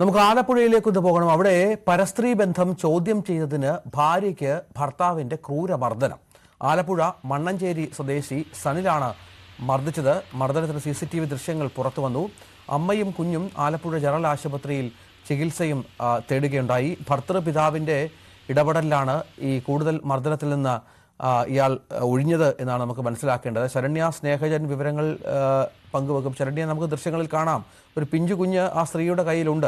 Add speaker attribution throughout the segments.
Speaker 1: നമുക്ക് ആലപ്പുഴയിലേക്ക് ഒന്ന് പോകണം. അവിടെ പരസ്ത്രീ ബന്ധം ചോദ്യം ചെയ്തതിന് ഭാര്യയ്ക്ക് ഭർത്താവിന്റെ ക്രൂരമർദ്ദനം. ആലപ്പുഴ മണ്ണഞ്ചേരി സ്വദേശി സനിലാണ് മർദ്ദിച്ചത്. മർദ്ദനത്തിന് സി സി ടി വി ദൃശ്യങ്ങൾ പുറത്തു വന്നു. അമ്മയും കുഞ്ഞും ആലപ്പുഴ ജനറൽ ആശുപത്രിയിൽ ചികിത്സയും തേടുകയുണ്ടായി. ഭർത്തൃപിതാവിന്റെ ഇടപെടലിലാണ് ഈ കൂടുതൽ മർദ്ദനത്തിൽ നിന്ന് ഇയാൾ ഒഴിഞ്ഞത് എന്നാണ് നമുക്ക് മനസ്സിലാക്കേണ്ടത്. ശരണ്യ സ്നേഹജൻ വിവരങ്ങൾ പങ്കുവെക്കും. ശരണ്യ നമുക്ക് ദൃശ്യങ്ങളിൽ കാണാം. ഒരു പിഞ്ചു കുഞ്ഞ് ആ സ്ത്രീയുടെ കയ്യിലുണ്ട്.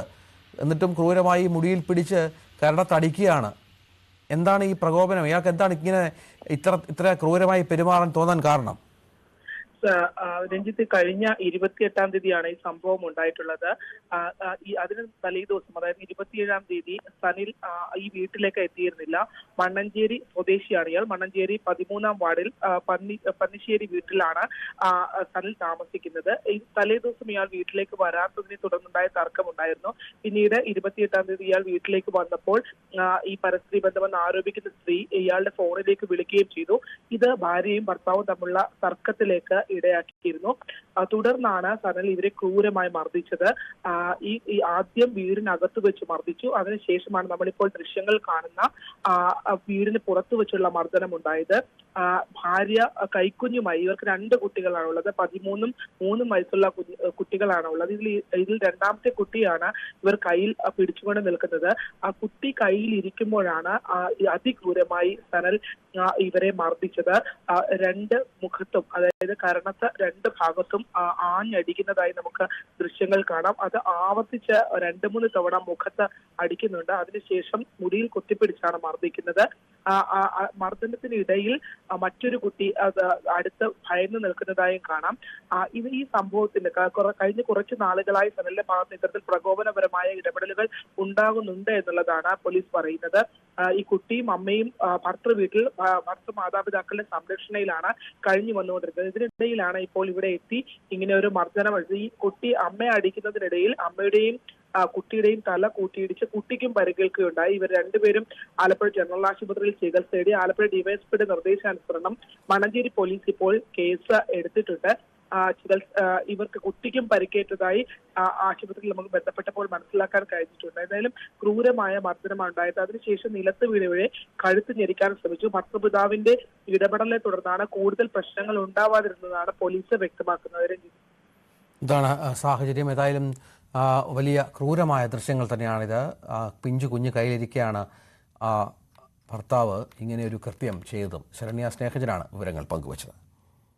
Speaker 1: എന്നിട്ടും ക്രൂരമായി മുടിയിൽ പിടിച്ച് കരടത്തടിക്കുകയാണ്. എന്താണ് ഈ പ്രകോപനം? ഇയാൾക്ക് എന്താണ് ഇങ്ങനെ ഇത്ര ഇത്ര ക്രൂരമായി പെരുമാറാൻ തോന്നാൻ കാരണം?
Speaker 2: രഞ്ജിത്ത് കഴിഞ്ഞ ഇരുപത്തിയെട്ടാം തീയതിയാണ് ഈ സംഭവം ഉണ്ടായിട്ടുള്ളത്. അതിന് തലേ ദിവസം അതായത് ഇരുപത്തിയേഴാം തീയതി സനിൽ ഈ വീട്ടിലേക്ക് എത്തിയിരുന്നില്ല. മണ്ണഞ്ചേരി സ്വദേശിയാണ് ഇയാൾ. മണ്ണഞ്ചേരി പതിമൂന്നാം വാർഡിൽ പന്നി പന്നിശ്ശേരി വീട്ടിലാണ് സനിൽ താമസിക്കുന്നത്. ഈ തലേ ദിവസം ഇയാൾ വീട്ടിലേക്ക് വരാത്തതിനെ തുടർന്നുണ്ടായ തർക്കമുണ്ടായിരുന്നു. പിന്നീട് ഇരുപത്തിയെട്ടാം തീയതി ഇയാൾ വീട്ടിലേക്ക് വന്നപ്പോൾ ഈ പരസ്ത്രീ ബന്ധമെന്ന് ആരോപിക്കുന്ന സ്ത്രീ ഇയാളുടെ ഫോണിലേക്ക് വിളിക്കുകയും ചെയ്തു. ഇത് ഭാര്യയും ഭർത്താവും തമ്മിലുള്ള തർക്കത്തിലേക്ക് ഇടയാക്കിയിരുന്നു. തുടർന്നാണ് സനൽ ഇവരെ ക്രൂരമായി മർദ്ദിച്ചത്. ഈ ആദ്യം വീടിനകത്ത് വെച്ച് മർദ്ദിച്ചു. അതിനുശേഷമാണ് നമ്മളിപ്പോൾ ദൃശ്യങ്ങൾ കാണുന്ന വീടിന് പുറത്തു വെച്ചുള്ള മർദ്ദനം ഉണ്ടായത്. ഭാര്യ കൈക്കുഞ്ഞുമായി ഇവർക്ക് രണ്ട് കുട്ടികളാണ് ഉള്ളത്. പതിമൂന്നും മൂന്നും വയസ്സുള്ള കുട്ടികളാണ് ഉള്ളത്. ഇതിൽ ഇതിൽ രണ്ടാമത്തെ കുട്ടിയാണ് ഇവർ കയ്യിൽ പിടിച്ചുകൊണ്ട് നിൽക്കുന്നത്. ആ കുട്ടി കയ്യിൽ ഇരിക്കുമ്പോഴാണ് അതിക്രൂരമായി സനൽ ഇവരെ മർദ്ദിച്ചത്. രണ്ട് മുഖത്തും അതായത് കരണത്ത് രണ്ട് ഭാഗത്തും ആഞ്ഞടിക്കുന്നതായി നമുക്ക് ദൃശ്യങ്ങൾ കാണാം. അത് ആവർത്തിച്ച് രണ്ട് മൂന്ന് തവണ മുഖത്ത് അടിക്കുന്നുണ്ട്. അതിനുശേഷം മുടിയിൽ കൊത്തിപ്പിടിച്ചാണ് മർദ്ദിക്കുന്നത്. മർദ്ദനത്തിനിടയിൽ മറ്റൊരു കുട്ടി അടുത്ത് ഭയന്ന് നിൽക്കുന്നതായും കാണാം. ഇത് ഈ സംഭവത്തിന് കഴിഞ്ഞ കുറച്ച് നാളുകളായി സനലിന്റെ ഭാഗത്ത് ഇത്തരത്തിൽ പ്രകോപനപരമായ ഇടപെടലുകൾ ഉണ്ടാകുന്നുണ്ട് എന്നുള്ളതാണ് പോലീസ് പറയുന്നത്. ഈ കുട്ടിയും അമ്മയും ഭർത്തൃ വീട്ടിൽ ഭർത്തൃ മാതാപിതാക്കളുടെ സംരക്ഷണയിലാണ് കഴിഞ്ഞു വന്നുകൊണ്ടിരുന്നത് ഇതിനിടയിലാണ് ഇപ്പോൾ ഇവിടെ എത്തി ഇങ്ങനെ ഒരു മർദ്ദനം. ഈ കുട്ടി അമ്മയെ അടിക്കുന്നതിനിടയിൽ അമ്മയുടെയും കുട്ടിയുടെയും തല കൂട്ടിയിടിച്ച് കുട്ടിക്കും പരിക്കേൽക്കുകയുണ്ടായി. ഇവർ രണ്ടുപേരും ആലപ്പുഴ ജനറൽ ആശുപത്രിയിൽ ചികിത്സ തേടി ആലപ്പുഴ ഡിവൈഎസ്പിയുടെ നിർദ്ദേശാനുസരണം മണഞ്ചേരി പോലീസ് ഇപ്പോൾ കേസ് എടുത്തിട്ടുണ്ട്. ഇവർക്ക് കുട്ടിക്കും പരിക്കേറ്റതായി ആശുപത്രിയിൽ നമുക്ക് ബന്ധപ്പെട്ടപ്പോൾ മനസ്സിലാക്കാൻ കഴിഞ്ഞിട്ടുണ്ട്. എന്തായാലും ക്രൂരമായ മർദ്ദനമാണ് ഉണ്ടായത്. അതിനുശേഷം നിലത്ത് വീഴുവഴി കഴുത്ത് ഞെരിക്കാൻ ശ്രമിച്ചു. ഭർത്തൃപിതാവിന്റെ ഇടപെടലിനെ തുടർന്നാണ് കൂടുതൽ പ്രശ്നങ്ങൾ ഉണ്ടാവാതിരുന്നതാണ് പോലീസ് വ്യക്തമാക്കുന്നത്.
Speaker 1: ഇതാണ് സാഹചര്യം. ഏതായാലും വലിയ ക്രൂരമായ ദൃശ്യങ്ങൾ തന്നെയാണിത്. പിഞ്ചു കുഞ്ഞ് കയ്യിലിരിക്കുകയാണ് ആ ഭർത്താവ് ഇങ്ങനെയൊരു കൃത്യം ചെയ്തതും. ശരണ്യ സ്നേഹജനാണ് വിവരങ്ങൾ പങ്കുവച്ചത്.